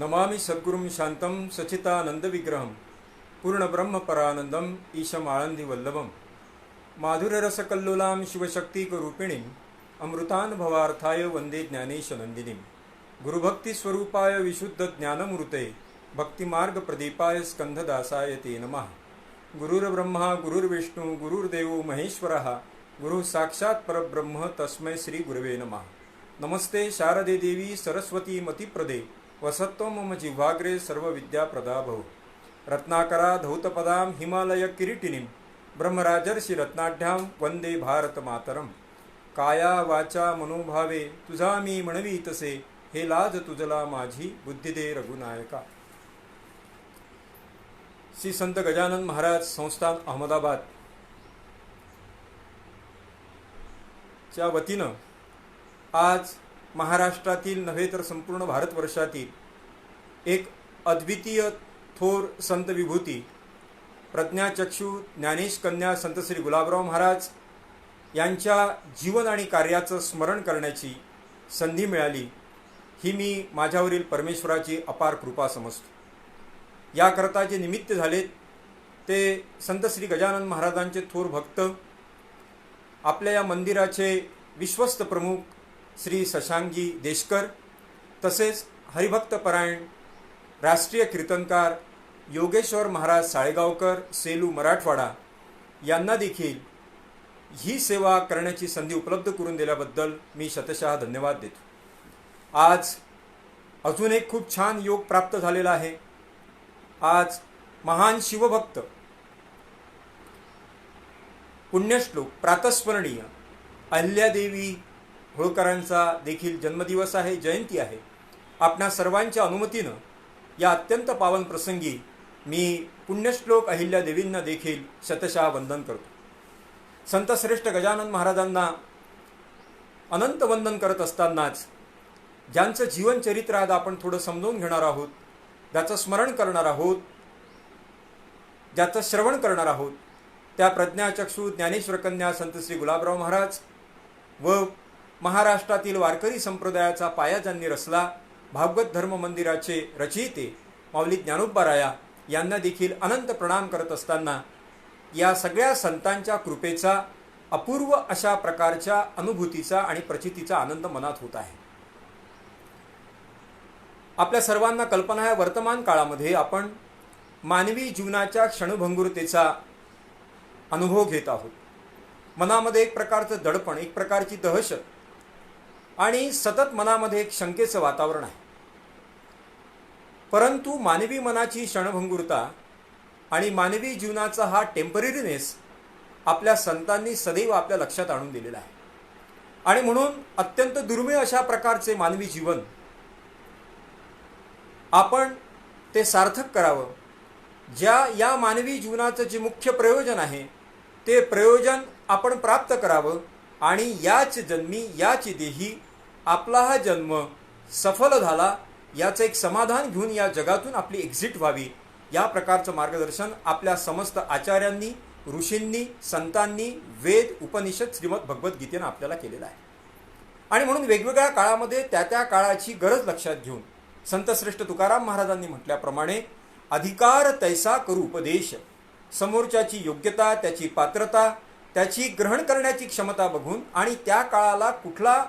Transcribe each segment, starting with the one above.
नमामि सद्गुरुं शान्तं सचितानन्दविग्रहं पूर्णब्रह्मपरानन्दम् ईशमाळन्दिवल्लभं माधुररसकल्लोलां शिवशक्तिकरूपिणीम् अमृतानुभवार्थाय वन्दे ज्ञानेशनन्दिनीं गुरुभक्तिस्वरूपाय विशुद्धज्ञानमूर्ते भक्तिमार्गप्रदीपाय स्कन्धदासाय ते नमः गुरुर्ब्रह्मा गुरुर्विष्णु गुरुर्देवो महेश्वरः गुरुः साक्षात् परब्रह्म तस्मै श्रीगुरवे नमः। नमस्ते शारदे देवी सरस्वती मतिप्रदे। वसत्तो मम जिह्वाग्रे सर्वविद्याप्रदा भव रत्नाकरा धौतपदां हिमालय किरीटिनीं ब्रह्मराजर्षि रत्नाढ्यां वंदे भारत मातरम काया वाचा मनोभावे तुझा मी म्हणवी तसे हे लाज तुझला माझी बुद्धिदे रघुनायका। श्री संत गजानन महाराज संस्थान अहमदाबाद। च्या वतीनं आज महाराष्ट्रातील नव्हे तर संपूर्ण भारतवर्षातील एक अद्वितीय थोर संत विभूती प्रज्ञाचक्षू ज्ञानेश कन्या संत श्री गुलाबराव महाराज यांच्या जीवन आणि कार्याचं स्मरण करण्याची संधी मिळाली ही मी माझ्यावरील परमेश्वराची अपार कृपा समजतो. याकरता जे निमित्त झालेत ते संत श्री गजानन महाराजांचे थोर भक्त आपल्या या मंदिराचे विश्वस्त प्रमुख श्री शशांकजी देशकर तसेच हरिभक्तपरायण राष्ट्रीय कीर्तनकार योगेश्वर महाराज साळेगावकर सेलू मराठवाडा यांना देखील ही सेवा करण्याची संधी उपलब्ध करून दिल्याबद्दल मी शतशः धन्यवाद देतो. आज अजून एक खूप छान योग प्राप्त झालेला आहे. आज महान शिवभक्त पुण्यश्लोक प्रातस्मरणीय अहिल्यादेवी होळकरांचा देखील जन्मदिवस आहे जयंती आहे. आपणा सर्वांच्या अनुमतीनं या अत्यंत पावन प्रसंगी मी पुण्यश्लोक अहिल्यादेवींना देखील शतशः वंदन करतो. संतश्रेष्ठ गजानन महाराजांना अनंत वंदन करत असतानाच ज्यांचं जीवनचरित्र आज आपण थोडं समजून घेणार आहोत ज्याचं स्मरण करणार आहोत ज्याचं श्रवण करणार आहोत त्या प्रज्ञाचक्षू ज्ञानेश्वर कन्या संत श्री गुलाबराव महाराज व महाराष्ट्रातील वारकरी संप्रदायाचा पाया ज्यांनी रचला भागवत धर्म मंदिराचे रचयिते माऊली ज्ञानोबाराया यांना देखील अनंत प्रणाम करत असताना या सगळ्या संतांच्या कृपेचा अपूर्व अशा प्रकारच्या अनुभूतीचा आणि प्रचितीचा आनंद मनात होत आहे. आपल्या सर्वांना कल्पना आहे वर्तमान काळामध्ये आपण मानवी जीवनाच्या क्षणभंगुरतेचा अनुभव घेत आहोत. मनामध्ये एक प्रकारचं दडपण एक प्रकारची दहशत आणि सतत मनामध्ये एक शंकेचं वातावरण आहे. परंतु मानवी मनाची क्षणभंगुरता आणि मानवी जीवनाचा हा टेम्पररीनेस आपल्या संतांनी सदैव आपल्या लक्षात आणून दिलेला आहे. आणि म्हणून अत्यंत दुर्मिळ अशा प्रकारचे मानवी जीवन आपण ते सार्थक करावं. ज्या या मानवी जीवनाचं जे मुख्य प्रयोजन आहे ते प्रयोजन आपण प्राप्त करावं. आणि याच जन्मी याच देही आपला हा जन्म सफल झाला याचं एक समाधान घेऊन या जगातून आपली एक्झिट व्हावी. या प्रकारचं मार्गदर्शन आपल्या समस्त आचार्यांनी ऋषींनी संतांनी वेद उपनिषद श्रीमद भगवद्गीतेनं आपल्याला केलेलं आहे. आणि म्हणून वेगवेगळ्या काळामध्ये त्या त्या काळाची गरज लक्षात घेऊन संतश्रेष्ठ तुकाराम महाराजांनी म्हटल्याप्रमाणे अधिकार तैसा करू उपदेश. समोरच्याची योग्यता त्याची पात्रता त्याची ग्रहण करण्याची क्षमता बघून आणि त्या काळाला कुठला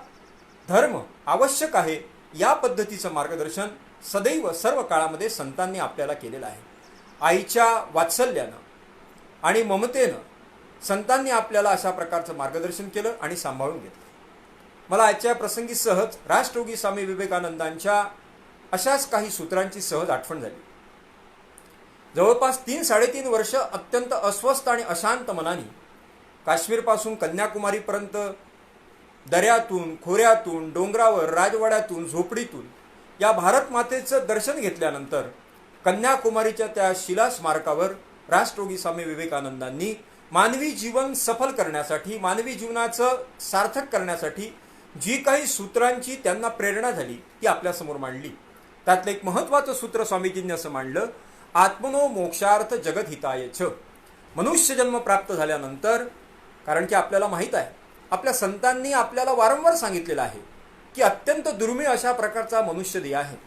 धर्म आवश्यक आहे या पद्धतीचं मार्गदर्शन सदैव सर्व काळामध्ये संतांनी आपल्याला केलेलं आहे. आईच्या वात्सल्यानं आणि ममतेनं संतांनी आपल्याला अशा प्रकारचं मार्गदर्शन केलं आणि सांभाळून घेतलं. मला आजच्या प्रसंगी सहज राष्ट्रयोगी स्वामी विवेकानंदांच्या अशाच काही सूत्रांची सहज आठवण झाली. जवळपास तीन साडेतीन वर्ष अत्यंत अस्वस्थ आणि अशांत मनाने काश्मीरपासून कन्याकुमारीपर्यंत दऱ्यातून खोऱ्यातून डोंगरावर राजवाड्यातून झोपडीतून या भारतमातेचं दर्शन घेतल्यानंतर कन्याकुमारीच्या त्या शिला स्मारकावर राष्ट्रयोगी स्वामी विवेकानंदांनी मानवी जीवन सफल करण्यासाठी मानवी जीवनाचं सार्थक करण्यासाठी जी काही सूत्रांची त्यांना प्रेरणा झाली ती आपल्यासमोर मांडली. त्यातलं एक महत्त्वाचं सूत्र स्वामीजींनी असं मांडलं आत्मनो मोक्षार्थ जगत हिताय छ मनुष्य जन्म प्राप्त झाल्यानंतर कारण की आपल्याला माहीत आहे आपल्या संतांनी आपल्याला वारंवार सांगितलेलं आहे की अत्यंत दुर्मिळ अशा प्रकारचा मनुष्य देह आहे.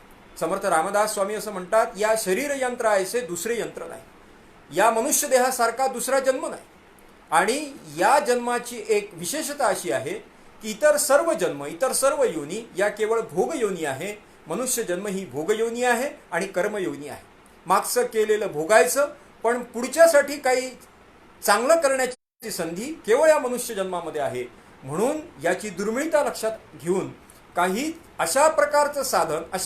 समर्थ रामदास स्वामी असं म्हणतात या शरीर यंत्र ऐसे दुसरे यंत्र नाही. या मनुष्य देहासारखा दुसरा जन्म नाही. आणि या जन्माची एक विशेषता अशी आहे की इतर सर्व जन्म इतर सर्व योनी या केवळ भोगयोनी आहे. मनुष्य जन्म ही भोगयोनी आहे आणि कर्मयोनी आहे. मागचं केलेलं भोगायचं पण पुढच्यासाठी काही चांगलं करण्याची संधी केवळ या मनुष्य जन्मामध्ये आहे. म्हणून याची दुर्मिळता लक्षात घेऊन काही अशा प्रकारचं साधन अशा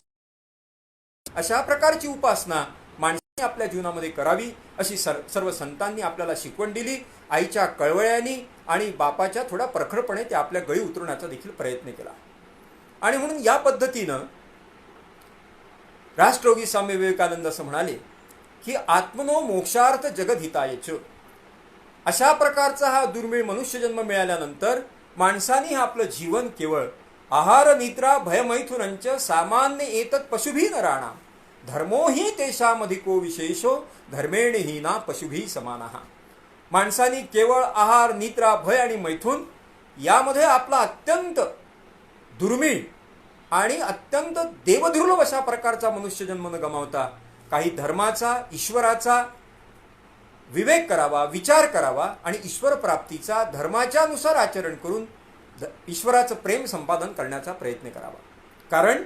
अशा प्रकारची उपासना माणसाने आपल्या जीवनामध्ये करावी अशी सर सर्व संतांनी आपल्याला शिकवण दिली आईच्या कळवळ्यानी आणि बापाच्या थोड्या प्रखरपणे ते आपल्या गळी उतरवण्याचा देखील प्रयत्न केला. आणि म्हणून या पद्धतीनं राष्ट्रयोगी स्वामी विवेकानंद असं म्हणाले की आत्मनो मोक्षार्थ जगदहितायच अशा प्रकारचा हा दुर्मिळ मनुष्यजन्म मिळाल्यानंतर माणसाने आपलं जीवन केवळ आहार निद्रा भयमैथुनंच सामान्य एतत् पशुभी राणा. धर्मो ही तेषामधिको विशेषो धर्मेण ही ना पशुभी समान. माणसाने केवळ आहार निद्रा भय आणि मैथून यामध्ये आपला अत्यंत दुर्मिळ आणि अत्यंत देवदुर्लभ अशा प्रकारचा मनुष्यजन्म न गमावता काही धर्माचा ईश्वराचा विवेक करावा विचार करावा आणि ईश्वर प्राप्तीचा धर्माच्या नुसार आचरण करून ध- ईश्वराचं प्रेम संपादन करण्याचा प्रयत्न करावा. कारण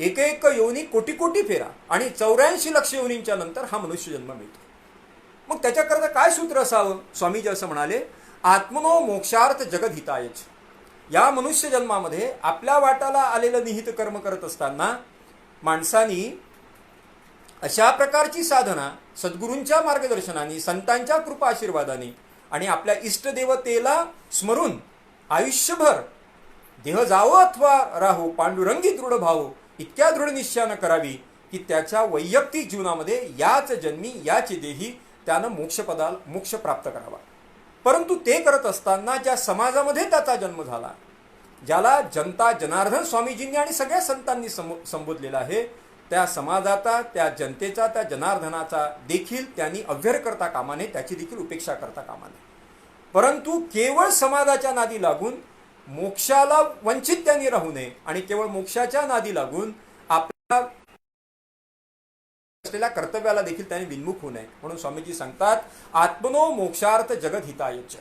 एक एक योनी कोटी कोटी फेरा आणि चौऱ्याऐंशी लक्ष योनींच्या नंतर हा मनुष्य जन्म मिळतो. मग त्याच्याकरता काय सूत्र असावं? स्वामीजी असं म्हणाले आत्मनो मोक्षार्थ जगदहितायच या मनुष्य जन्मामध्ये आपल्या वाटाला आलेलं निहित कर्म करत असताना माणसानी अशा प्रकारची साधना सद्गुरूंच्या मार्गदर्शनाने संतांच्या कृपा आशीर्वादाने आणि आपल्या इष्टदेवतेला स्मरून आयुष्यभर देह जावो अथवा राहो पांडुरंगी दृढ भावो इतक्या दृढ निश्चयानं करावी की त्याच्या वैयक्तिक जीवनामध्ये याच जन्मी याच देही त्यानं मोक्षपदा मोक्ष प्राप्त करावा. परंतु ते करत असताना ज्या समाजामध्ये त्याचा जन्म झाला ज्याला जनता जनार्दन स्वामीजींनी आणि सगळ्या संतांनी संबो- संबोधलेला आहे त्या समाजाचा त्या जनतेचा त्या जनार्दनाचा देखील त्यांनी अव्यर करता कामा नये त्याची देखील उपेक्षा करता कामा नये. परंतु केवळ समाजाच्या नादी लागून मोक्षाला वंचित त्यांनी राहू नये आणि केवळ मोक्षाच्या नादी लागून आपल्या असलेल्या कर्तव्याला देखील त्यांनी विन्मुख होऊ नये. म्हणून स्वामीजी सांगतात आत्मनो मोक्षार्थ जगत हितायच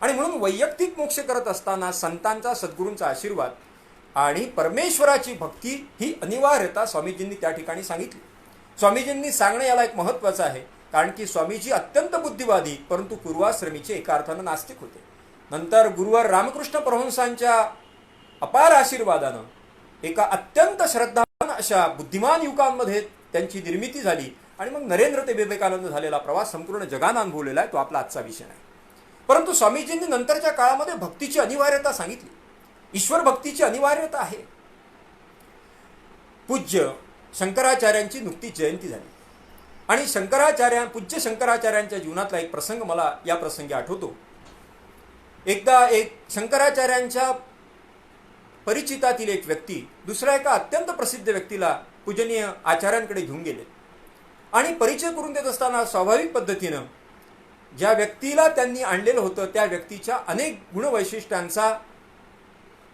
आणि म्हणून वैयक्तिक मोक्ष करत असताना संतांचा सद्गुरूंचा आशीर्वाद आणि परमेश्वराची भक्ती ही अनिवार्यता स्वामीजींनी त्या ठिकाणी सांगितली. स्वामीजींनी सांगणं याला एक महत्वाचं आहे कारण की स्वामीजी अत्यंत बुद्धिवादी परंतु पूर्वाश्रमीचे एका अर्थानं नास्तिक होते. नंतर गुरुवार रामकृष्ण परहंसांच्या अपार आशीर्वादानं एका अत्यंत श्रद्धावान अशा बुद्धिमान युगांमध्ये त्यांची निर्मिती झाली आणि मग नरेंद्र ते विवेकानंद झालेला प्रवास संपूर्ण जगानं अनुभवलेला आहे तो आपला आजचा विषय आहे परंतु स्वामीजींनी नंतरच्या काळामध्ये भक्तीची अनिवार्यता सांगितली. ईश्वर भक्तीची अनिवार्यता आहे. पूज्य शंकराचार्यांची नुकतीच जयंती झाली. आणि शंकराचार्या पूज्य शंकराचार्यांच्या जीवनातला एक प्रसंग मला या प्रसंगी आठवतो. एकदा एक शंकराचार्यांच्या परिचितातील एक व्यक्ती दुसऱ्या एका अत्यंत प्रसिद्ध व्यक्तीला पूजनीय आचार्यांकडे घेऊन गेले. आणि परिचय करून देत असताना स्वाभाविक पद्धतीनं ज्या व्यक्तीला त्यांनी आणलेलं होतं त्या व्यक्तीच्या अनेक गुणवैशिष्ट्यांचा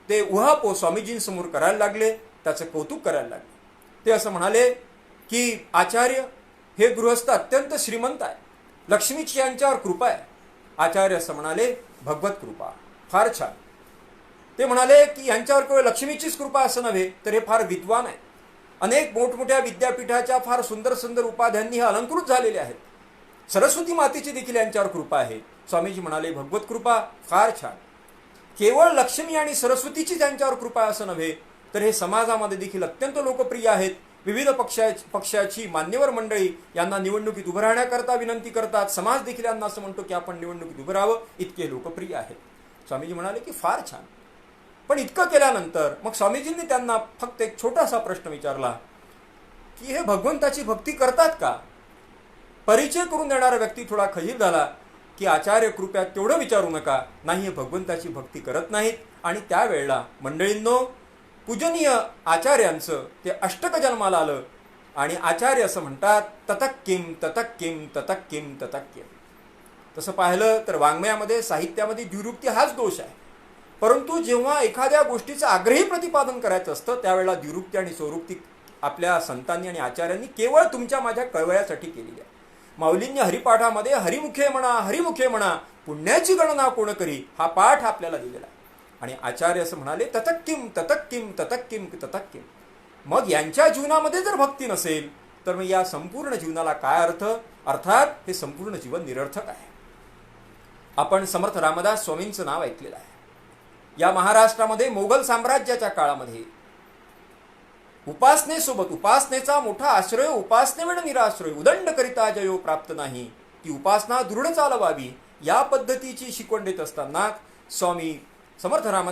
ते उहापोह स्वामीजींसमोर करायला लागले त्याचं कौतुक करायला लागले. ते असं म्हणाले की आचार्य हे गृहस्थ अत्यंत श्रीमंत आहे. लक्ष्मीची यांच्यावर कृपा आहे. आचार्य असं म्हणाले भगवत कृपा फार छान. ते म्हणाले की यांच्यावर केवळ लक्ष्मीचीच कृपा असं नव्हे तर हे फार विद्वान आहे. अनेक मोठमोठ्या विद्यापीठाच्या फार सुंदर सुंदर उपाध्यांनी हे अलंकृत झालेले आहेत. सरस्वती मातेची देखील यांच्यावर कृपा आहे. स्वामीजी म्हणाले भगवत कृपा फार छान. केवळ लक्ष्मी आणि सरस्वतीची त्यांच्यावर कृपा असं नव्हे तर हे समाजामध्ये देखील अत्यंत लोकप्रिय आहेत. विविध पक्षा पक्षाची मान्यवर मंडळी यांना निवडणुकीत उभं राहण्याकरता विनंती करतात. समाज देखील यांना असं म्हणतो की आपण निवडणुकीत उभं राहावं. इतके लोकप्रिय आहेत. स्वामीजी म्हणाले की फार छान. पण इतकं केल्यानंतर मग स्वामीजींनी त्यांना फक्त एक छोटासा प्रश्न विचारला की हे भगवंताची भक्ती करतात का? परिचय करून देणारा व्यक्ती थोडा खजील झाला. की आचार्य कृपया तेवढं विचारू नका. नाही हे भगवंताची भक्ती करत नाहीत. आणि त्यावेळेला मंडळींनो पूजनीय आचार्यांचं ते अष्टक जन्माला आलं. आणि आचार्य असं म्हणतात ततक किम ततक किम ततक किम ततक किम तसं पाहिलं तर वाङ्मयामध्ये साहित्यामध्ये द्विरुक्ती हाच दोष आहे. परंतु जेव्हा एखाद्या गोष्टीचं आग्रही प्रतिपादन करायचं असतं त्यावेळेला द्विरुक्ती आणि स्वरुक्ती आपल्या संतांनी आणि आचार्यांनी केवळ तुमच्या माझ्या कळवळ्यासाठी केलेली आहे. माऊलींनी हरिपाठामध्ये हरिमुखे म्हणा हरिमुखे म्हणा पुण्याची गणना कोण करी हा पाठ आपल्याला दिलेला आहे. आणि आचार्य असं म्हणाले ततक्किम ततक्किम ततक्किम ततक्किम. मग यांच्या जीवनामध्ये जर भक्ती नसेल तर मग या संपूर्ण जीवनाला काय अर्थ? अर्थात हे संपूर्ण जीवन निरर्थक आहे. आपण समर्थ रामदास स्वामींचं नाव ऐकलेलं आहे. या महाराष्ट्रामध्ये मोगल साम्राज्याच्या काळामध्ये उपासनेसोबत उपासनेचा मोठा आश्रय उपासनेवेळ निराश्रय उदंड करिता जयो प्राप्त नाही. ती उपासना दृढ चालवावी या पद्धतीची शिकवण देत असताना स्वामी समर्थ राम